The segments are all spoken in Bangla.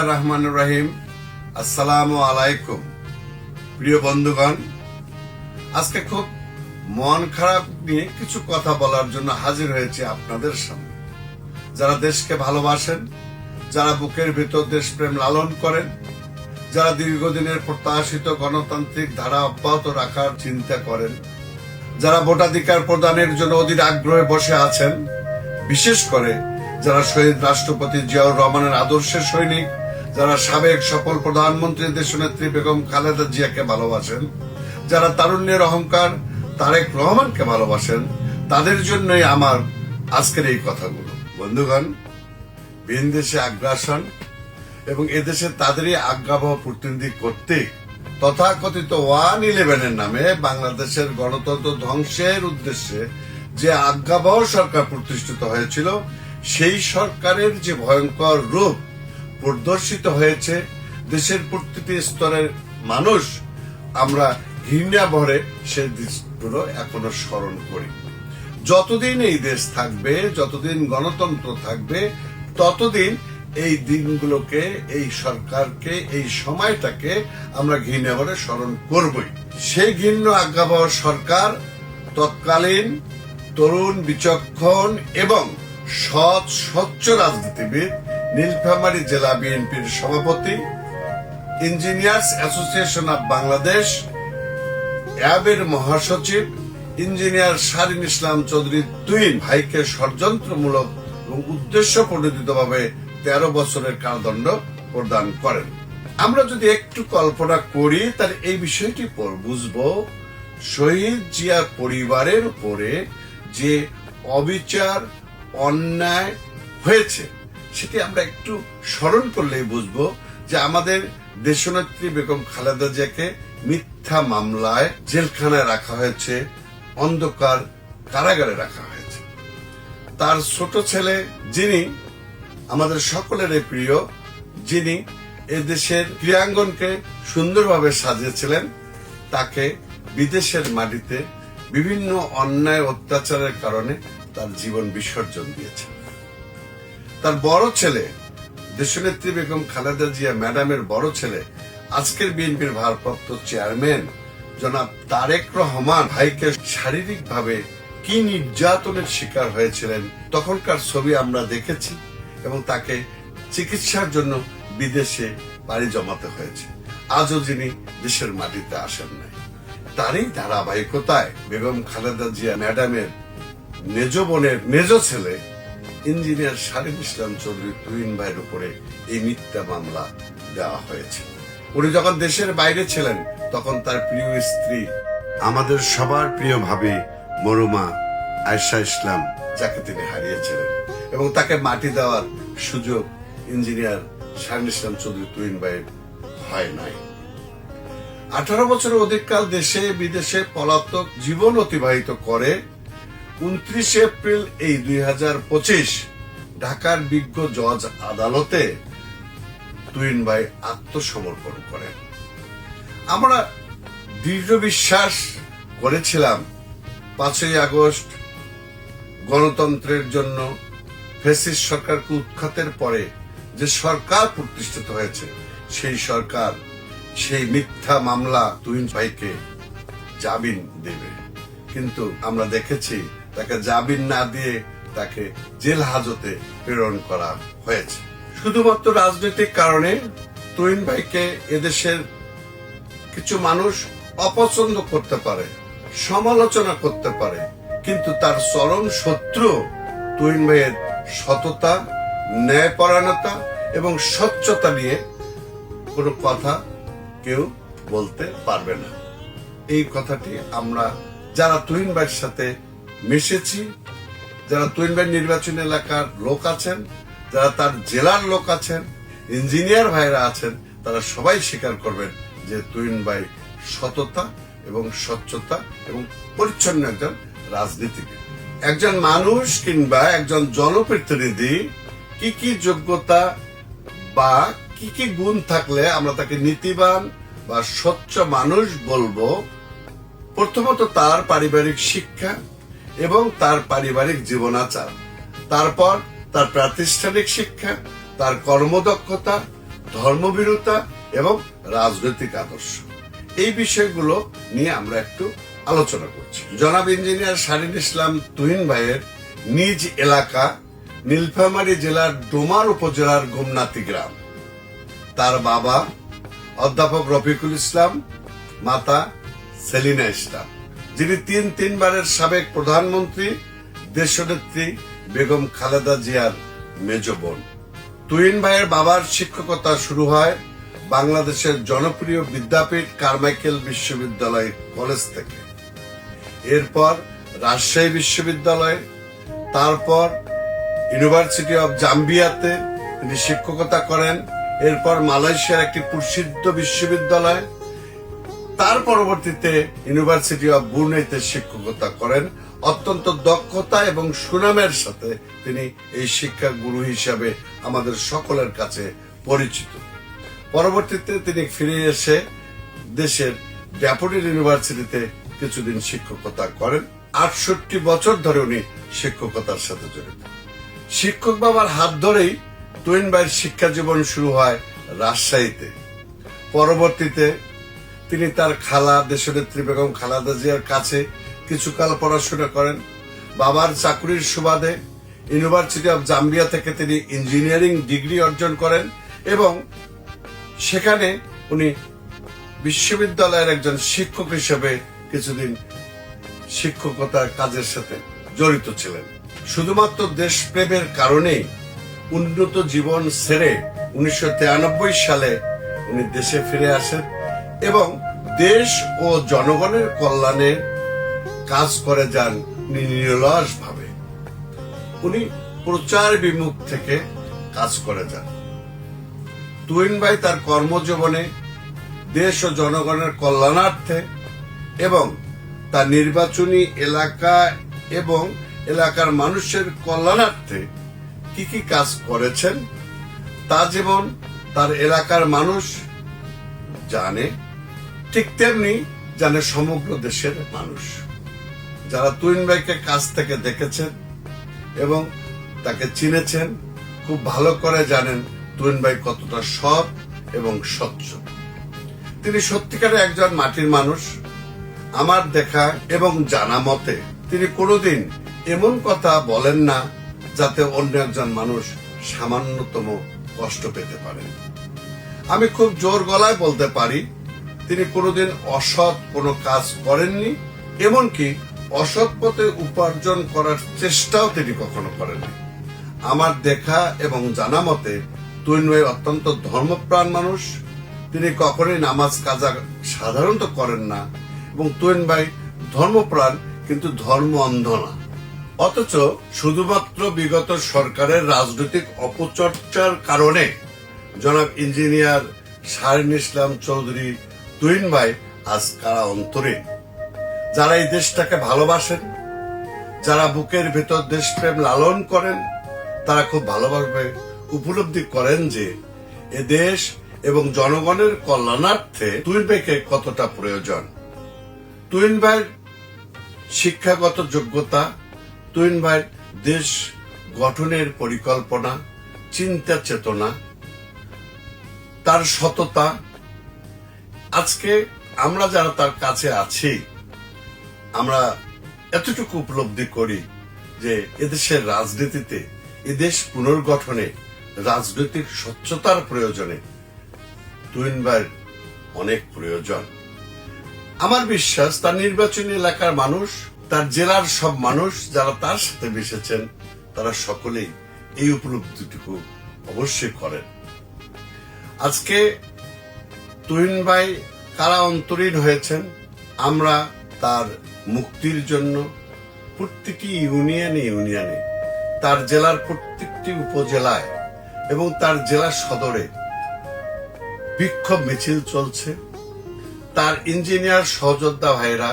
রহিম আসসালামু আলাইকুম। প্রিয় বন্ধুগণ, আজকে খুব মন খারাপ নিয়ে কিছু কথা বলার জন্য হাজির হয়েছে আপনাদের সামনে। যারা দেশকে ভালোবাসেন, যারা বুকের ভিতর দেশপ্রেম লালন করেন, যারা দীর্ঘদিনের প্রত্যাশিত গণতান্ত্রিক ধারা অব্যাহত রাখার চিন্তা করেন, যারা ভোটাধিকার প্রদানের জন্য অধীর আগ্রহে বসে আছেন, বিশেষ করে যারা শহীদ রাষ্ট্রপতি জিয়াউর রহমানের আদর্শের সৈনিক যারা সাবেক সফল প্রধানমন্ত্রী দেশনেত্রী বেগম খালেদা জিয়াকে ভালোবাসেন, যারা তারুণ্যের অহংকার তারেক রহমানকে ভালোবাসেন, তাদের জন্যই আমার আজকের এই কথাগুলো। বন্ধুগণ, ভিন দেশে আগ্রাসন এবং এদেশে তাদেরই আজ্ঞাবহ প্রতিনিধি করতে তথাকথিত ওয়ান ইলেভেনের নামে বাংলাদেশের গণতন্ত্র ধ্বংসের উদ্দেশ্যে যে আজ্ঞাবহ সরকার প্রতিষ্ঠিত হয়েছিল, সেই সরকারের যে ভয়ঙ্কর রূপ প্রদর্শিত হয়েছে, দেশের প্রতিটি স্তরের মানুষ আমরা ঘৃণা ভরে সে দিকগুলো এখনও স্মরণ করি। যতদিন এই দেশ থাকবে, যতদিন গণতন্ত্র থাকবে, ততদিন এই দিনগুলোকে, এই সরকারকে, এই সময়টাকে আমরা ঘৃণা ভরে স্মরণ করবই। সেই ঘৃণ্য আজ্ঞাবহ সরকার তৎকালীন তরুণ, বিচক্ষণ এবং সৎ, স্বচ্ছ রাজনীতিবিদ নীলফামারী জেলা বিএনপির সভাপতি, ইঞ্জিনিয়ার্স অ্যাসোসিয়েশন অব বাংলাদেশ, অ্যাবের মহাসচিব, ইঞ্জিনিয়ার শারিন ইসলাম চৌধুরী তুইন ভাইকে ষড়যন্ত্রমূলক এবং উদ্দেশ্য প্রণোদিতভাবে তেরো বছরের কারাদণ্ড প্রদান করেন। আমরা যদি একটু কল্পনা করি, তাহলে এই বিষয়টি পর বুঝব, শহীদ জিয়ার পরিবারের উপরে যে অবিচার, অন্যায় হয়েছে সেটি আমরা একটু স্মরণ করলেই বুঝব যে আমাদের দেশনেত্রী বেগম খালেদা জিয়াকে মিথ্যা মামলায় জেলখানায় রাখা হয়েছে, অন্ধকার কারাগারে রাখা হয়েছে। তার ছোট ছেলে যিনি, আমাদের সকলের প্রিয়, যিনি এদেশের ক্রীড়াঙ্গনকে সুন্দরভাবে সাজিয়েছিলেন, তাকে বিদেশের মাটিতে বিভিন্ন অন্যায় অত্যাচারের কারণে তার জীবন বিসর্জন দিয়েছে তার বড় ছেলে, দেশনেত্রী বেগম খালেদা জিয়া ম্যাডামের বড় ছেলে, আজকের বিএনপির ভারপ্রাপ্ত চেয়ারম্যান জনাব তারেক রহমান ভাইকে শারীরিকভাবে কি নির্যাতনের শিকার হয়েছিলেন, তখনকার ছবি আমরা দেখেছি এবং তাকে চিকিৎসার জন্য বিদেশে পাড়ি জমাতে হয়েছে। আজও যিনি দেশের মাটিতে আসেন নাই। তারই ধারাবাহিকতায় বেগম খালেদা জিয়া ম্যাডামের মেজ বোনের মেজ ছেলে ইঞ্জিনিয়ার শারিফ ইসলাম চৌধুরী তুহিন ভাইয়ের উপরে এই মিথ্যা মামলা দেওয়া হয়েছে। উনি যখন দেশের বাইরে ছিলেন, তখন তার প্রিয় স্ত্রী, আমাদের সবার প্রিয় ভাবি মরুমা আয়সা ইসলাম, যাকে তিনি হারিয়েছিলেন। এবং তাকে মাটি দেওয়ার সুযোগ ইঞ্জিনিয়ার শাহিন ইসলাম চৌধুরী তুহিন ভাইয়ের হয় নাই। আঠারো বছরের অধিককাল দেশে বিদেশে পলাতক জীবন অতিবাহিত করে উনত্রিশে এপ্রিল এই দুই হাজার পঁচিশ ঢাকার বিজ্ঞ জজ আদালতে তুইন ভাই আত্মসমর্পণ করেন। আমরা দৃঢ় বিশ্বাস করেছিলাম পাঁচই আগস্ট গণতন্ত্রের জন্য ফেসিস সরকারকে উৎখাতের পরে যে সরকার প্রতিষ্ঠিত হয়েছে, সেই সরকার সেই মিথ্যা মামলা তুহিন ভাইকে জামিন দেবে। কিন্তু আমরা দেখেছি তাকে জামিন না দিয়ে তাকে জেল হাজতে প্রেরণ করা হয়েছে। শুধুমাত্র রাজনৈতিক কারণে তুহিন ভাইকে এদেশের কিছু মানুষ অপছন্দ করতে পারে, সমালোচনা করতে পারে, কিন্তু তার চরম শত্রু তুহিন ভাইয়ের সততা, ন্যায়পরায়ণতা এবং স্বচ্ছতা নিয়ে কোনো কথা কেউ বলতে পারবে না। এই কথাটি আমরা যারা তুহিন ভাইয়ের সাথে মিশেছি, যারা তুহিন ভাই নির্বাচনী এলাকার লোক আছেন, যারা তার জেলার লোক আছেন ইঞ্জিনিয়ার ভাইরা আছেন, তারা সবাই স্বীকার করবেন যে তুহিন ভাই সততা এবং স্বচ্ছতা এবং পরিচ্ছন্ন একজন রাজনীতিবিদ একজন মানুষ কিংবা একজন জনপ্রতিনিধি কি কি যোগ্যতা বা কি কি গুণ থাকলে আমরা তাকে নীতিবান বা স্বচ্ছ মানুষ বলব, প্রথমত তার পারিবারিক শিক্ষা এবং তার পারিবারিক জীবনাচার। তারপর তার প্রাতিষ্ঠানিক শিক্ষা, তার কর্মদক্ষতা ধর্মবিরতা এবং রাজনৈতিক আদর্শ। এই বিষয়গুলো নিয়ে আমরা একটু আলোচনা করছি। জনাব ইঞ্জিনিয়ার শারিন ইসলাম তুহিন ভাইয়ের নিজ এলাকা, নীলফামারী জেলার ডোমার উপজেলার গোমনাথি গ্রাম। তার বাবা অধ্যাপক রফিকুল ইসলাম, মাতা সেলিনা ইসলাম। যিনি তিন তিনবারের সাবেক প্রধানমন্ত্রী, দেশনেত্রী বেগম খালেদা জিয়ার মেজ বোন। তুহিন ভাইয়ের বাবার শিক্ষকতা শুরু হয় বাংলাদেশের জনপ্রিয় বিদ্যাপীঠ কারমাইকেল বিশ্ববিদ্যালয় কলেজ থেকে। এরপর রাজশাহী বিশ্ববিদ্যালয়, তারপর ইউনিভার্সিটি অব জাম্বিয়াতে তিনি শিক্ষকতা করেন। এরপর মালয়েশিয়ার একটি প্রসিদ্ধ বিশ্ববিদ্যালয় তার পরবর্তীতে ইউনিভার্সিটি অব বুর্নেতে শিক্ষকতা করেন। অত্যন্ত দক্ষতা এবং সুনামের সাথে তিনি এই শিক্ষা গুরু হিসাবে আমাদের সকলের কাছে পরিচিত। পরবর্তীতে তিনি ফিরে এসে দেশের ড্যাপোডিল ইউনিভার্সিটিতে কিছুদিন শিক্ষকতা করেন। আটষট্টি বছর ধরে উনি শিক্ষকতার সাথে জড়িত। শিক্ষক বাবার হাত ধরেই তুইন ভাইয়ের শিক্ষা জীবন শুরু হয় রাজশাহীতে। পরবর্তীতে তিনি তার খালা দেশনেত্রী বেগম খালাদা জিয়ার কাছে কিছুকাল পড়াশোনা করেন। বাবার চাকরির সুবাদে ইউনিভার্সিটি অব জাম্বিয়া থেকে তিনি ইঞ্জিনিয়ারিং ডিগ্রি অর্জন করেন এবং সেখানে উনি বিশ্ববিদ্যালয়ের একজন শিক্ষক হিসেবে কিছুদিন শিক্ষকতার কাজের সাথে জড়িত ছিলেন। শুধুমাত্র দেশপ্রেমের কারণেই উন্নত জীবন ছেড়ে উনিশশো সালে উনি দেশে ফিরে আসেন এবং দেশ ও জনগণের কল্যাণে কাজ করে যান নিরলস ভাবে উনি প্রচার বিমুখ থেকে কাজ করে যান। তুইন ভাই তার কর্মজীবনে দেশ ও জনগণের কল্যাণার্থে এবং তার নির্বাচনী এলাকা এবং এলাকার মানুষের কল্যাণার্থে কি কি কাজ করেছেন, তা যেমন তার এলাকার মানুষ জানে। ঠিক তেমনি জানে সমগ্র দেশের মানুষ। যারা তুইন ভাইকে কাছ থেকে দেখেছেন এবং তাকে চিনেছেন, খুব ভালো করে জানেন তুইন ভাই কতটা সৎ এবং স্বচ্ছ। তিনি সত্যিকারে একজন মাটির মানুষ। আমার দেখা এবং জানা মতে তিনি কোনোদিন এমন কথা বলেন না যাতে অন্য একজন মানুষ সামান্যতম কষ্ট পেতে পারে। আমি খুব জোর গলায় বলতে পারি তিনি কোনোদিন অসৎ কোনো কাজ করেননি, এমনকি অসৎ পথে উপার্জন করার চেষ্টাও তিনি কখনো করেননি। আমার দেখা এবং জানা মতে ভাই অত্যন্ত ধর্মপ্রাণ মানুষ। তিনি কখনোই নামাজ কাজা সাধারণত করেন না, এবং তুইন ভাই ধর্মপ্রাণ কিন্তু ধর্ম অন্ধ না। অথচ শুধুমাত্র বিগত সরকারের রাজনৈতিক অপচর্চার কারণে জনাব ইঞ্জিনিয়ার শাহিন ইসলাম চৌধুরী তুইন ভাই আজ কারা অন্তরে? যারা এই দেশটাকে ভালোবাসেন, যারা বুকের ভেতর দেশপ্রেম লালন করেন, তারা খুব ভালোভাবে উপলব্ধি করেন যে এ দেশ এবং জনগণের কল্যাণার্থে তুইন ভাইকে কতটা প্রয়োজন। তুইন ভাইয়ের শিক্ষাগত যোগ্যতা তুইন ভাইয়ের দেশ গঠনের পরিকল্পনা, চিন্তা চেতনা, তার সততা আজকে আমরা যারা তার কাছে আছি, আমরা এতটুকু উপলব্ধি করি যে এদেশের রাজনীতিতে, এদেশ পুনর্গঠনে রাজনৈতিক স্বচ্ছতার প্রয়োজনে তুইন ভাইয়ের অনেক প্রয়োজন। আমার বিশ্বাস, তার নির্বাচনী এলাকার মানুষ, তার জেলার সব মানুষ যারা তার সাথে মিশেছেন, তারা সকলেই এই উপলব্ধিটুকু অবশ্যই করেন। আজকে তুহিন ভাই কারা অন্তরীণ হয়েছেন? আমরা তার মুক্তির জন্য প্রত্যেকটি ইউনিয়নে ইউনিয়নে, তার জেলার প্রত্যেকটি উপজেলায় এবং তার জেলা সদরে বিক্ষোভ মিছিল চলছে। তার ইঞ্জিনিয়ার সহযোদ্ধা ভাইরা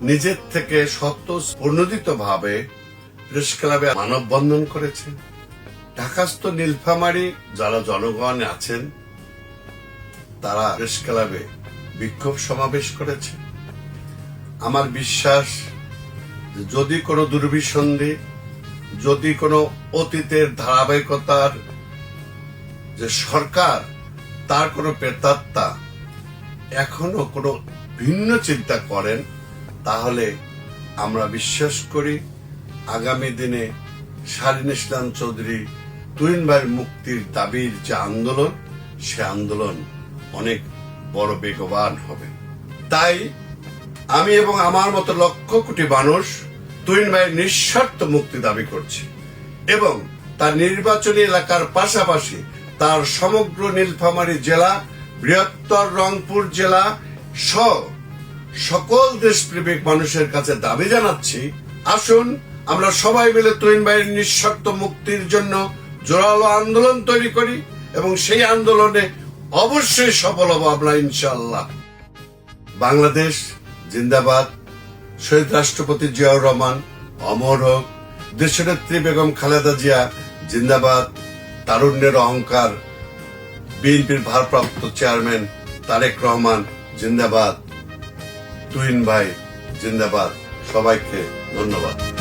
নিজের থেকে সত্য ভাবে প্রেস ক্লাবে মানববন্ধন করেছে ঢাকাস্থ নীলফামারী যারা জনগণ আছেন তারা প্রেস ক্লাবে বিক্ষোভ সমাবেশ করেছে। আমার বিশ্বাস যদি কোনো দুর্বিসন্ধি, যদি কোনো অতীতের ধারাবাহিকতার যে সরকার, তার কোনো প্রেতাত্মা এখনও কোনো ভিন্ন চিন্তা করেন, তাহলে আমরা বিশ্বাস করি আগামী দিনে শারিন ইসলাম চৌধুরী ভাইয়ের মুক্তির দাবির যে আন্দোলন, সে আন্দোলন অনেক বড় বেগবান হবে। তাই আমি এবং আমার মতো লক্ষ কোটি মানুষ তুহিন ভাইয়ের নিঃস্বার্থ মুক্তি দাবি করছি এবং তার নির্বাচনী এলাকার পাশাপাশি তার সমগ্র নীলফামারী জেলা, বৃহত্তর রংপুর জেলা সহ সকল দেশপ্রেমিক মানুষের কাছে দাবি জানাচ্ছি, আসুন আমরা সবাই মিলে তুহিন ভাইয়ের নিঃশর্ত মুক্তির জন্য জোরালো আন্দোলন তৈরি করি এবং সেই আন্দোলনে অবশ্যই সফল হব আমরা ইনশাল্লাহ বাংলাদেশ, জিন্দাবাদ। শহীদ রাষ্ট্রপতি জিয়াউর রহমান, অমর হোক। দেশনেত্রী বেগম খালেদা জিয়া, জিন্দাবাদ। তারুণ্যের অহংকার। বিএনপির ভারপ্রাপ্ত চেয়ারম্যান তারেক রহমান, জিন্দাবাদ। তুহিন ভাই, জিন্দাবাদ। সবাইকে ধন্যবাদ।